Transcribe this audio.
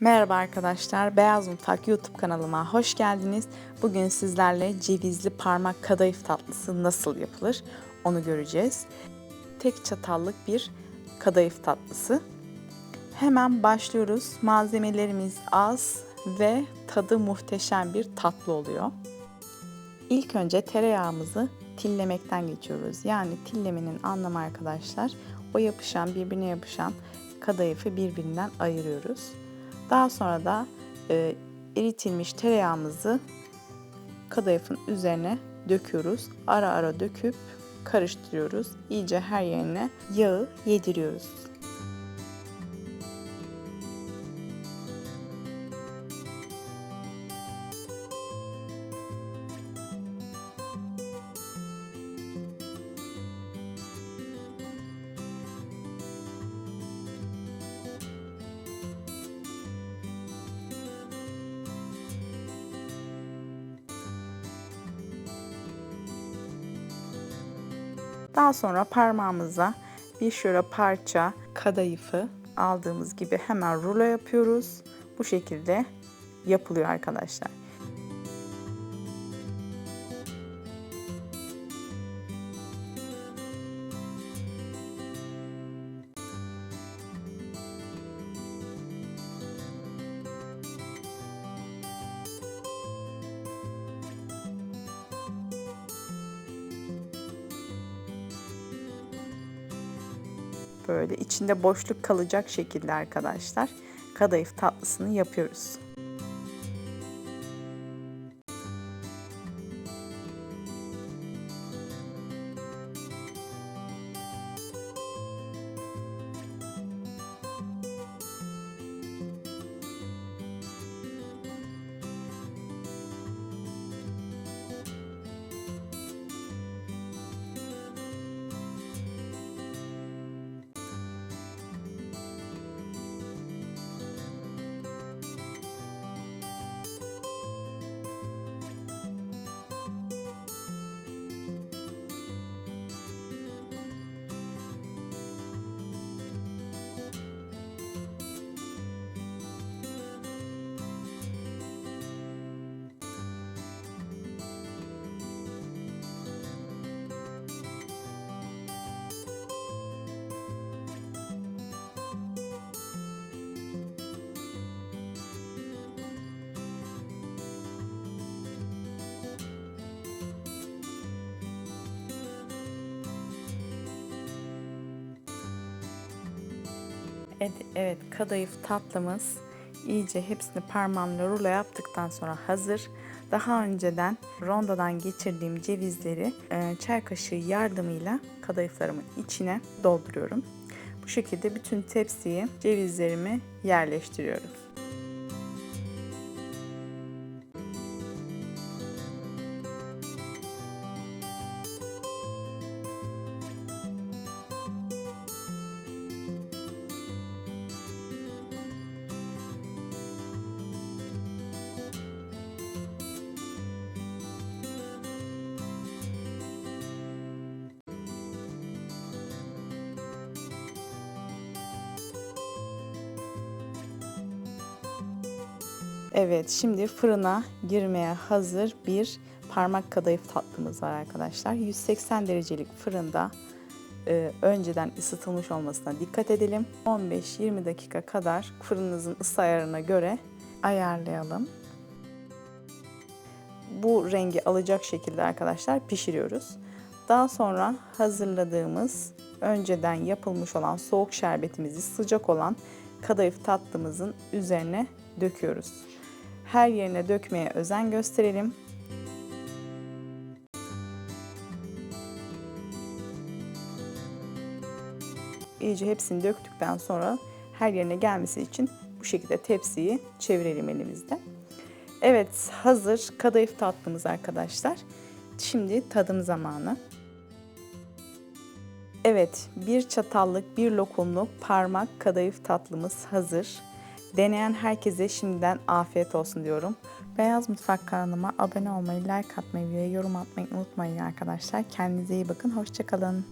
Merhaba arkadaşlar, Beyaz Mutfak YouTube kanalıma hoş geldiniz. Bugün sizlerle cevizli parmak kadayıf tatlısı nasıl yapılır onu göreceğiz. Tek çatallık bir kadayıf tatlısı. Hemen başlıyoruz. Malzemelerimiz az ve tadı muhteşem bir tatlı oluyor. İlk önce tereyağımızı tillemekten geçiyoruz. Yani tillemenin anlamı arkadaşlar o yapışan birbirine yapışan kadayıfı birbirinden ayırıyoruz. Daha sonra da e, eritilmiş tereyağımızı kadayıfın üzerine döküyoruz. Ara ara döküp karıştırıyoruz. İyice her yerine yağı yediriyoruz. Daha sonra parmağımıza bir şöyle parça kadayıfı aldığımız gibi hemen rulo yapıyoruz. Bu şekilde yapılıyor arkadaşlar. Böyle içinde boşluk kalacak şekilde arkadaşlar kadayıf tatlısını yapıyoruz. Evet, kadayıf tatlımız iyice hepsini parmağımla rulo yaptıktan sonra hazır. Daha önceden rondodan geçirdiğim cevizleri e, çay kaşığı yardımıyla kadayıflarımın içine dolduruyorum. Bu şekilde bütün tepsiye cevizlerimi yerleştiriyorum. Evet şimdi fırına girmeye hazır bir parmak kadayıf tatlımız var arkadaşlar. 180 derecelik fırında e, önceden ısıtılmış olmasına dikkat edelim. 15-20 dakika kadar fırınınızın ısı ayarına göre ayarlayalım. Bu rengi alacak şekilde arkadaşlar pişiriyoruz. Daha sonra hazırladığımız önceden yapılmış olan soğuk şerbetimizi sıcak olan kadayıf tatlımızın üzerine döküyoruz. Her yerine dökmeye özen gösterelim. İyice hepsini döktükten sonra her yerine gelmesi için bu şekilde tepsiyi çevirelim elimizde. Evet hazır kadayıf tatlımız arkadaşlar. Şimdi tadım zamanı. Evet bir çatallık bir lokumluk parmak kadayıf tatlımız hazır. Deneyen herkese şimdiden afiyet olsun diyorum. Beyaz Mutfak kanalıma abone olmayı, like atmayı ve yorum atmayı unutmayın arkadaşlar. Kendinize iyi bakın. Hoşçakalın.